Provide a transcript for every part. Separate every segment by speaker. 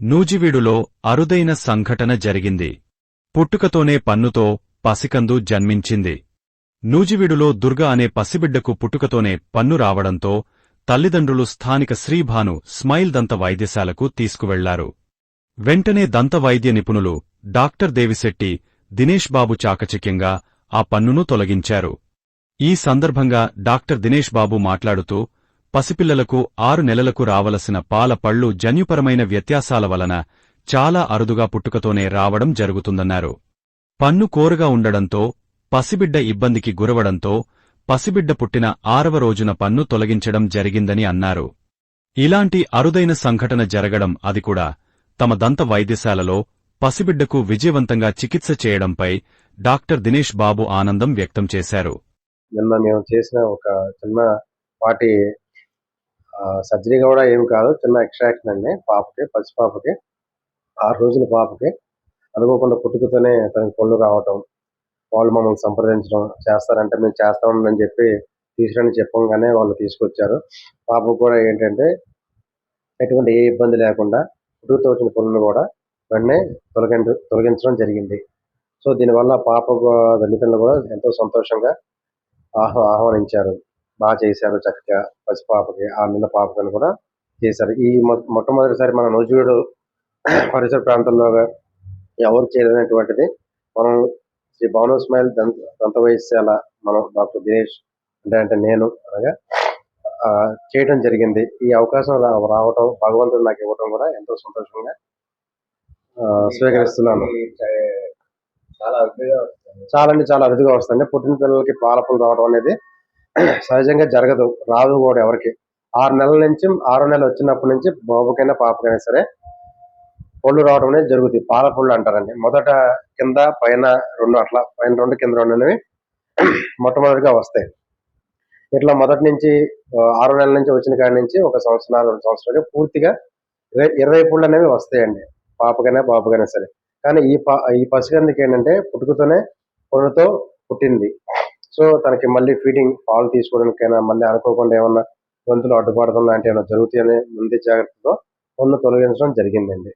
Speaker 1: నూజివీడులో అరుదైన సంఘటన జరిగింది. పుట్టుకతోనే పన్నుతో పసికందు జన్మించింది. నూజివీడులో దుర్గ అనే పసిబిడ్డకు పుట్టుకతోనే పన్ను రావడంతో తల్లిదండ్రులు స్థానిక శ్రీభాను స్మైల్ దంత వైద్యశాలకు తీసుకువెళ్ళారు. వెంటనే దంత వైద్య నిపుణులు డాక్టర్ దేవిశెట్టి దినేష్ బాబు చాకచక్యంగా ఆ పన్నును తొలగించారు. ఈ సందర్భంగా డాక్టర్ దినేష్ బాబు మాట్లాడుతూ పసిపిల్లలకు ఆరు నెలలకు రావలసిన పాల పళ్ళు జన్యుపరమైన వ్యత్యాసాల వలన చాలా అరుదుగా పుట్టుకతోనే రావడం జరుగుతుందన్నారు. పన్ను కోరగా ఉండడంతో పసిబిడ్డ ఇబ్బందికి గురవడంతో పసిబిడ్డ పుట్టిన ఆరవ రోజున పన్ను తొలగించడం జరిగిందని అన్నారు. ఇలాంటి అరుదైన సంఘటన జరగడం అది కూడా తమ దంత వైద్యశాలలో పసిబిడ్డకు విజయవంతంగా చికిత్స చేయడంపై డాక్టర్ దినేష్ బాబు ఆనందం వ్యక్తం చేశారు.
Speaker 2: నిన్న మేము చేసిన ఒక చిన్న పాటి సర్జరీ కూడా ఏం కాదు. చిన్న ఎక్స్ట్రాక్షన్ అండి. పాపకి పసి పాపకి ఆరు రోజుల పాపకి. అనుకోకుండా పుట్టుకతోనే తనకి పళ్ళు రావటం వాళ్ళు మమ్మల్ని సంప్రదించడం చేస్తారంటే మేము చేస్తామని చెప్పి తీసుకురని చెప్పంగానే వాళ్ళు తీసుకొచ్చారు. పాపకు కూడా ఏంటంటే ఎటువంటి ఏ ఇబ్బంది లేకుండా పుట్టుకతో వచ్చిన పళ్ళను కూడా వెంటనే తొలగించ తొలగించడం జరిగింది. సో దీనివల్ల పాపకు తల్లిదండ్రులు కూడా ఎంతో సంతోషంగా ఆహ్వా ఆహ్వానించారు. బాగా చేశారు చక్కగా పసిపాపకి ఆ నెలల పాపకని కూడా చేశారు. ఈ మొ- మొట్టమొదటిసారి మన నూజివీడు పరిసర ప్రాంతంలో ఎవరు చేయలేనటువంటిది మనం శ్రీ భాను స్మైల్ దంత దంత వైద్యశాల మనం డాక్టర్ దినేష్ అంటే అంటే నేను అనగా ఆ, చేయడం జరిగింది. ఈ అవకాశం రావటం భగవంతుడు నాకు ఇవ్వటం కూడా ఎంతో సంతోషంగా ఆ, స్వీకరిస్తున్నాను.
Speaker 3: చాలా
Speaker 2: చాలా అంటే చాలా అరుదుగా వస్తుంది. పుట్టిన పిల్లలకి పాలపులు రావడం అనేది సహజంగా జరగదు రాదు కూడా ఎవరికి. ఆరు నెలల నుంచి ఆరో నెల వచ్చినప్పటి నుంచి బాబుకైనా పాపకైనా సరే పళ్ళు రావడం అనేది జరుగుతుంది. పాల పళ్ళు అంటారండి. మొదట కింద పైన రెండు అట్లా పైన రెండు కింద రెండు అనేవి మొట్టమొదటిగా వస్తాయి. ఇట్లా మొదటి నుంచి ఆరో నెలల నుంచి వచ్చిన కాడి నుంచి ఒక సంవత్సరం రెండు సంవత్సరాలు పూర్తిగా ఇరవై ఇరవై పళ్ళు అనేవి వస్తాయండి. పాపకైనా బాబుకైనా సరే. కానీ ఈ పా ఈ పసిగందుకి ఏంటంటే పుట్టుకతోనే పొన్నుతో పుట్టింది. సో తనకి మళ్ళీ ఫీడింగ్ పాలు తీసుకోవడానికైనా మళ్ళీ అనుకోకుండా ఏమన్నా గొంతులు అడ్డుపడడం లాంటి ఏమైనా జరుగుతాయనే ముందు జాగ్రత్తతో ఉన్న తొలగించడం జరిగిందండి.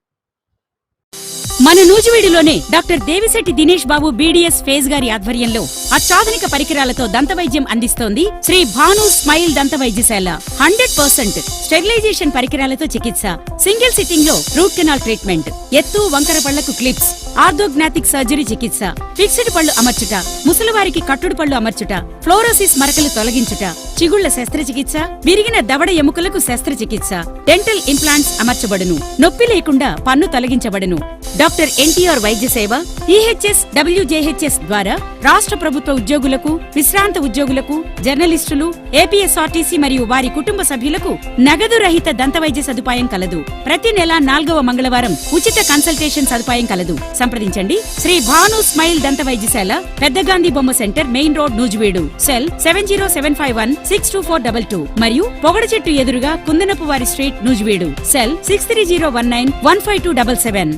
Speaker 4: మన నూజివీడులోనే డాక్టర్ దేవిశెట్టి దినేష్ బాబు బీడీఎస్ ఫేజ్ గారి ఆధ్వర్యంలో అత్యాధునిక పరికరాలతో దంత వైద్యం అందిస్తోంది శ్రీ భాను స్మైల్ దంత వైద్యశాల. హండ్రెడ్ పర్సెంట్ స్టెరిలైజేషన్ పరికరాలతో చికిత్స. సింగిల్ సిట్టింగ్లో రూట్ కెనాల్ ట్రీట్మెంట్. ఎత్తు వంకర పళ్ళకు క్లిప్స్. ఆర్థోగ్నాటిక్ సర్జరీ చికిత్స. ఫిక్స్డ్ పళ్ళు అమర్చుట ముసలివారికి కట్టుడు పళ్ళు అమర్చుట ఫ్లోరోసిస్ మరకలు తొలగించుట చిగుళ్ళ శస్త్రచికిత్స విరిగిన దవడ ఎముకలకు శస్త్రచికిత్స డెంటల్ ఇంప్లాంట్స్ అమర్చబడును. నొప్పి లేకుండా పన్ను తొలగించబడును. డాక్టర్ ఎన్టీఆర్ వైద్య సేవ ఈహెచ్ఎస్ డబ్ల్యూజేహెచ్ఎస్ ద్వారా రాష్ట్ర ప్రభుత్వ ఉద్యోగులకు విశ్రాంత ఉద్యోగులకు జర్నలిస్టులు ఏపీఎస్ఆర్టీసీ మరియు వారి కుటుంబ సభ్యులకు నగదు రహిత దంత వైద్య సదుపాయం కలదు. ప్రతి నెల నాల్గవ మంగళవారం ఉచిత కన్సల్టేషన్ సదుపాయం కలదు. సంప్రదించండి. శ్రీ భాను స్మైల్ దంత వైద్యశాల పెద్ద గాంధీ బొమ్మ centre main road Nuzvid. Cell seven zero seven five one six two four double two మరియు పొగడ చెట్టు ఎదురుగా కుందనపు వారి street Nuzvid. Cell six three zero one nine one five two double seven.